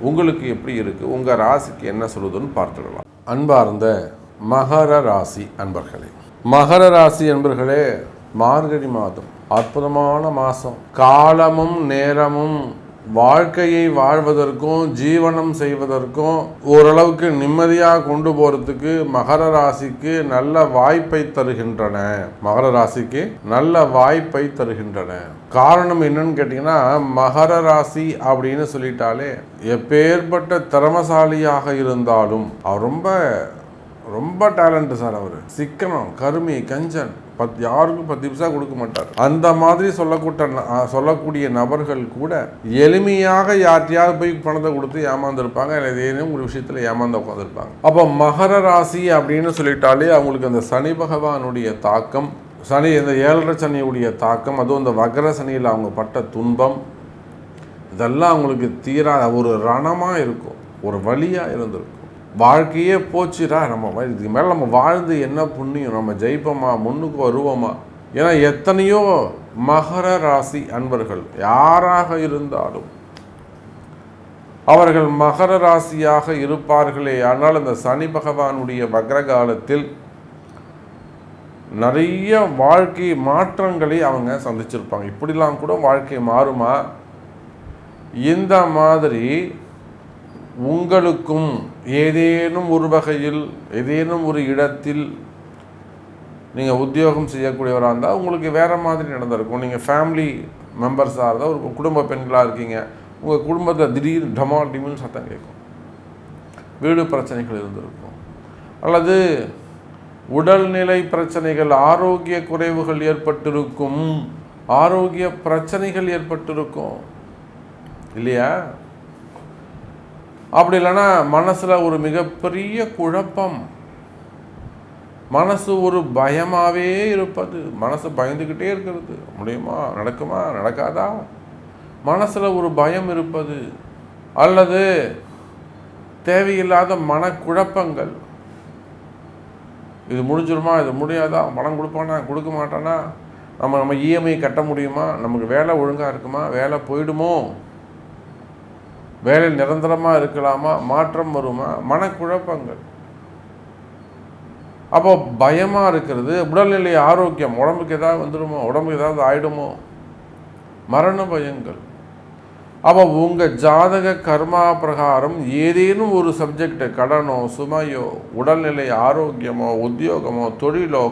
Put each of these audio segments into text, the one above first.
உங்களுக்கு எப்படி இருக்குது உங்கள் ராசிக்கு என்ன சொல்லுதுன்னு பார்த்துடலாம். அன்பார்ந்த மகர ராசி அன்பர்களே. மகர ராசி அன்பர்களே மார்கழி மாதம் அற்புதமான மாதம். காலமும் நேரமும் வாழ்க்கையை வாழ்வதற்கும் ஜீவனம் செய்வதற்கும் ஓரளவுக்கு நிம்மதியாக கொண்டு போகிறதுக்கு மகர ராசிக்கு நல்ல வாய்ப்பை தருகின்றன. மகர ராசிக்கு நல்ல வாய்ப்பை தருகின்றன. காரணம் என்னன்னு கேட்டிங்கன்னா மகர ராசி அப்படின்னு சொல்லிட்டாலே எப்பேற்பட்ட திறமசாலியாக இருந்தாலும் அவர் ரொம்ப ரொம்ப டேலண்ட் சார் அவர். சிக்கனம் கருமி கஞ்சன். பத் யாருக்கும் பத்து நிமிஷம் கொடுக்க மாட்டார். அந்த மாதிரி சொல்லக்கூட்ட ந- சொல்லக்கூடிய நபர்கள் கூட எளிமையாக யார்ட்டையாவது போய் பணத்தை கொடுத்து ஏமாந்துருப்பாங்க இல்லை ஏதேனும் ஒரு விஷயத்தில் ஏமாந்து உட்காந்துருப்பாங்க அப்போ மகர ராசி அப்படின்னு சொல்லிட்டாலே அவங்களுக்கு அந்த சனி பகவானுடைய தாக்கம் சனி இந்த ஏழரை சனியுடைய தாக்கம் அதுவும் இந்த வகர சனியில் அவங்க பட்ட துன்பம் இதெல்லாம் அவங்களுக்கு தீரா ஒரு ரணமாக இருக்கும் ஒரு வழியாக இருந்திருக்கும். வாழ்க்கையே போச்சுடா நம்ம இதுக்கு மேலே நம்ம வாழ்ந்து என்ன புண்ணியம்? நம்ம ஜெயிப்போமா? முன்னுக்கு வருவோமா? ஏன்னா எத்தனையோ மகர ராசி அன்பர்கள் யாராக இருந்தாலும் அவர்கள் மகர ராசியாக இருப்பார்களே. ஆனால் அந்த சனி பகவானுடைய வக்ர காலத்தில் நிறைய வாழ்க்கை மாற்றங்களை அவங்க சந்திச்சிருப்பாங்க. இப்படிலாம் கூட வாழ்க்கை மாறுமா? இந்த மாதிரி உங்களுக்கும் ஏதேனும் ஒரு வகையில் ஏதேனும் ஒரு இடத்தில் நீங்கள் உத்தியோகம் செய்யக்கூடியவராக இருந்தால் உங்களுக்கு வேறு மாதிரி நடந்திருக்கும். நீங்கள் ஃபேமிலி மெம்பர்ஸாக இருந்தால் ஒரு குடும்ப பெண்களாக இருக்கீங்க உங்கள் குடும்பத்தில் திடீர் டமா டிமின்னு சத்தம் கேட்கும். வீடு பிரச்சனைகள் இருந்திருக்கும். அல்லது உடல்நிலை பிரச்சனைகள் ஆரோக்கிய குறைவுகள் ஏற்பட்டிருக்கும். ஆரோக்கிய பிரச்சனைகள் ஏற்பட்டிருக்கும். இல்லையா? அப்படி இல்லைன்னா மனசில் ஒரு மிகப்பெரிய குழப்பம். மனசு ஒரு பயமாகவே இருப்பது. மனசு பயந்துக்கிட்டே இருக்கிறது. முடியுமா? நடக்குமா? நடக்காதா? மனசில் ஒரு பயம் இருப்பது. அல்லது தேவையில்லாத மனக்குழப்பங்கள். இது முடிஞ்சிருமா? இது முடியாதா? பணம் கொடுப்பானா? கொடுக்க மாட்டானா? நம்ம நம்ம இஎம்ஐ கட்ட முடியுமா? நமக்கு வேலை ஒழுங்காக இருக்குமா? வேலை போயிடுமோ? வேலை நிரந்தரமாக இருக்கலாமா? மாற்றம் வருமா? மனக்குழப்பங்கள். அப்போ பயமாக இருக்கிறது உடல்நிலை ஆரோக்கியம் உடம்புக்கு ஏதாவது வந்துடுமோ? உடம்புக்கு ஏதாவது ஆயிடுமோ? மரண பயங்கள். அப்போ உங்கள் ஜாதக கர்மா பிரகாரம் ஏதேனும் ஒரு சப்ஜெக்ட் கடனோ சுமையோ உடல்நிலை ஆரோக்கியமோ உத்தியோகமோ தொழிலோ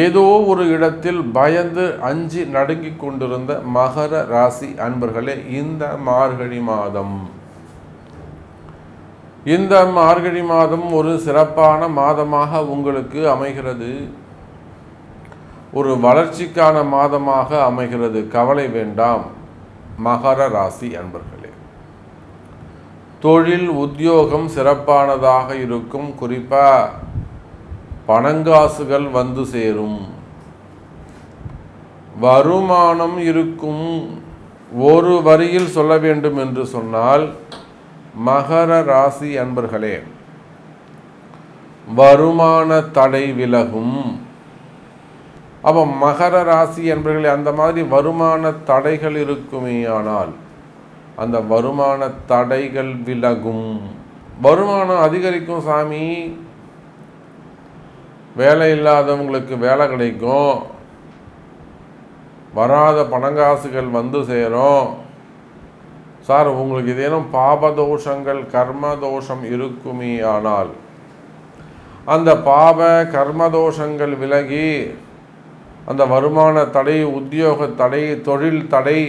ஏதோ ஒரு இடத்தில் பயந்து அஞ்சு நடுங்கிக் கொண்டிருந்த மகர ராசி அன்பர்களே இந்த மார்கழி மாதம். இந்த மார்கழி மாதம் ஒரு சிறப்பான மாதமாக உங்களுக்கு அமைகிறது. ஒரு வளர்ச்சிக்கான மாதமாக அமைகிறது. கவலை வேண்டாம் மகர ராசி அன்பர்களே. தொழில் உத்தியோகம் சிறப்பானதாக இருக்கும். குறிப்பா பணங்காசுகள் வந்து சேரும். வருமானம் இருக்கும். ஒரு வரியில் சொல்ல வேண்டும் என்று சொன்னால் மகர ராசி அன்பர்களே வருமான தடை விலகும். அப்போ மகர ராசி என்பர்களே அந்த மாதிரி வருமான தடைகள் இருக்குமே ஆனால் அந்த வருமான தடைகள் விலகும். வருமானம் அதிகரிக்கும் சாமி. வேலை இல்லாதவங்களுக்கு வேலை கிடைக்கும். வராத பணங்காசுகள் வந்து சேரும். சார் உங்களுக்கு ஏதேனும் பாபதோஷங்கள் கர்ம தோஷம் இருக்குமே ஆனால் அந்த பாப கர்மதோஷங்கள் விலகி அந்த வருமான தடை உத்தியோக தடை தொழில் தடை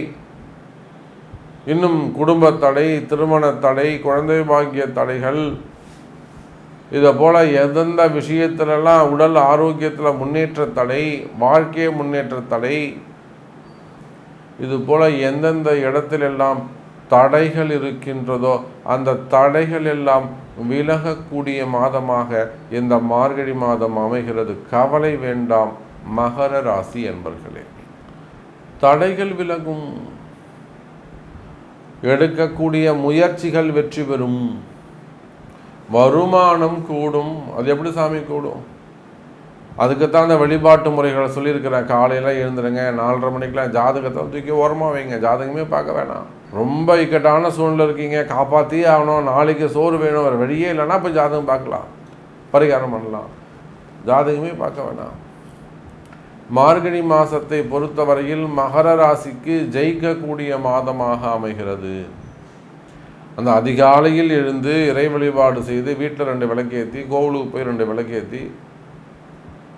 இன்னும் குடும்ப தடை திருமண தடை குழந்தை பாக்கிய தடைகள் இதை போல் எந்தெந்த விஷயத்திலெல்லாம் உடல் ஆரோக்கியத்தில் முன்னேற்ற தடை வாழ்க்கை முன்னேற்ற தடை இது போல் எந்தெந்த இடத்திலெல்லாம் தடைகள் இருக்கின்றதோ அந்த தடைகள் எல்லாம் விலகக்கூடிய மாதமாக இந்த மார்கழி மாதம் அமைகிறது. கவலை வேண்டாம் மகர ராசி என்பர்களே. தடைகள் விலகும். எடுக்கக்கூடிய முயற்சிகள் வெற்றி பெறும். வருமானம் கூடும். அது எப்படி சாமி கூடும்? அதுக்குத்தான் அந்த வழிபாட்டு முறைகளை சொல்லியிருக்கிறேன் காலையில் எழுந்துருங்க நாலரை மணிக்கெலாம் ஜாதகத்தை தூக்கி ஓரமாக வைங்க. ஜாதகமே பார்க்க வேணாம். ரொம்ப இக்கட்டான சூழ்நிலை இருக்கீங்க. காப்பாற்றியே ஆகணும். நாளைக்கு சோறு வேணும். வேறு வழியே இல்லைன்னா இப்போ ஜாதகம் பார்க்கலாம். பரிகாரம் பண்ணலாம். ஜாதகமே பார்க்க வேணாம். மார்கழி மாதத்தை பொறுத்தவரையில் மகர ராசிக்கு ஜெயிக்கக்கூடிய மாதமாக அமைகிறது. அந்த அதிகாலையில் எழுந்து இறை வழிபாடு செய்து வீட்டில் ரெண்டு விளக்கேற்றி கோவிலுக்கு போய் ரெண்டு விளக்கேற்றி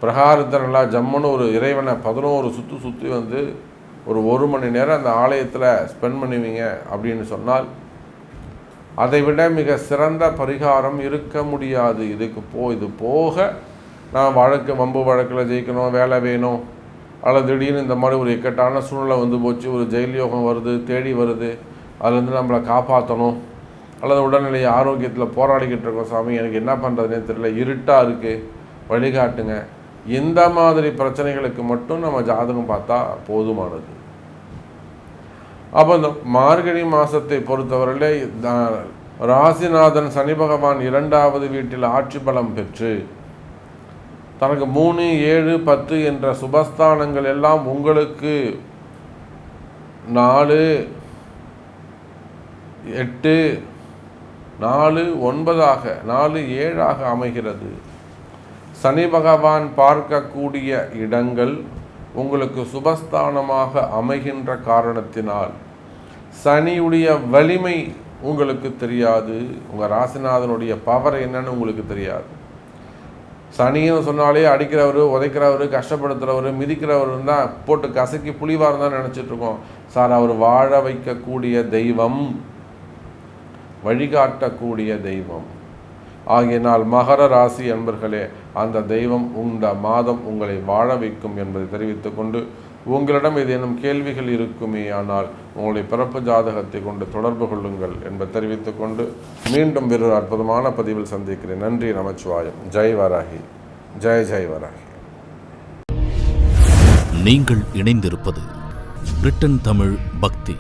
பிரகாரத்தை நல்லா ஜம்முன்னு ஒரு இறைவனை பதினோரு சுற்று சுற்றி வந்து ஒரு ஒரு மணி நேரம் அந்த ஆலயத்தில் ஸ்பெண்ட் பண்ணுவீங்க அப்படின்னு சொன்னால் அதை விட மிக சிறந்த பரிகாரம் இருக்க முடியாது. இதுக்கு போ இது போக நான் வழக்கு வம்பு வழக்கில் ஜெயிக்கணும் வேலை வேணும் அல்லது திடீர்னு இந்த மாதிரி ஒரு இக்கட்டான சூழ்நிலை வந்து போச்சு ஒரு ஜெயில் யோகம் வருது தேடி வருது அதுலேருந்து நம்மளை காப்பாற்றணும். அல்லது உடல்நிலை ஆரோக்கியத்தில் போராடிக்கிட்டு இருக்கோம் சாமி. எனக்கு என்ன பண்ணுறதுனே தெரியல. இருட்டாக இருக்குது வழிகாட்டுங்க. இந்த மாதிரி பிரச்சனைகளுக்கு மட்டும் நம்ம ஜாதகம் பார்த்தா போதுமானது. அப்போ இந்த மார்கழி மாதத்தை பொறுத்தவரையிலே ராசிநாதன் சனி பகவான் இரண்டாவது வீட்டில் ஆட்சி பலம் பெற்று தனக்கு மூணு ஏழு பத்து என்ற சுபஸ்தானங்கள் எல்லாம் உங்களுக்கு நாலு எட்டு நாலு ஒன்பதாக நாலு ஏழாக அமைகிறது. சனி பகவான் பார்க்கக்கூடிய இடங்கள் உங்களுக்கு சுபஸ்தானமாக அமைகின்ற காரணத்தினால். சனியுடைய வலிமை உங்களுக்கு தெரியாது. உங்கள் ராசிநாதனுடைய பவர் என்னன்னு உங்களுக்கு தெரியாது. சனின்னு சொன்னாலே அடிக்கிறவர் உதைக்கிறவர் கஷ்டப்படுத்துகிறவர் மிதிக்கிறவர் தான் போட்டு கசக்கி புளிவார் தான் நினச்சிட்ருக்கோம் சார் அவர் வாழ வைக்கக்கூடிய தெய்வம் வழிகாட்டக்கூடிய தெய்வம். ஆகினால் மகர ராசி அன்பர்களே அந்த தெய்வம் இந்த மாதம் உங்களை வாழ வைக்கும் என்பதை தெரிவித்துக் கொண்டு உங்களிடம் ஏதேனும் கேள்விகள் இருக்குமே ஆனால் உங்களுடைய பிறப்பு ஜாதகத்தை கொண்டு தொடர்பு கொள்ளுங்கள் என்பதை தெரிவித்துக் கொண்டு மீண்டும் வேறொரு அற்புதமான பதிவில் சந்திக்கிறேன். நன்றி நமச்சிவாயம். ஜெய் வராகி. ஜெய் ஜெய் வராகி. நீங்கள் இணைந்திருப்பது பிரிட்டன் தமிழ் பக்தி.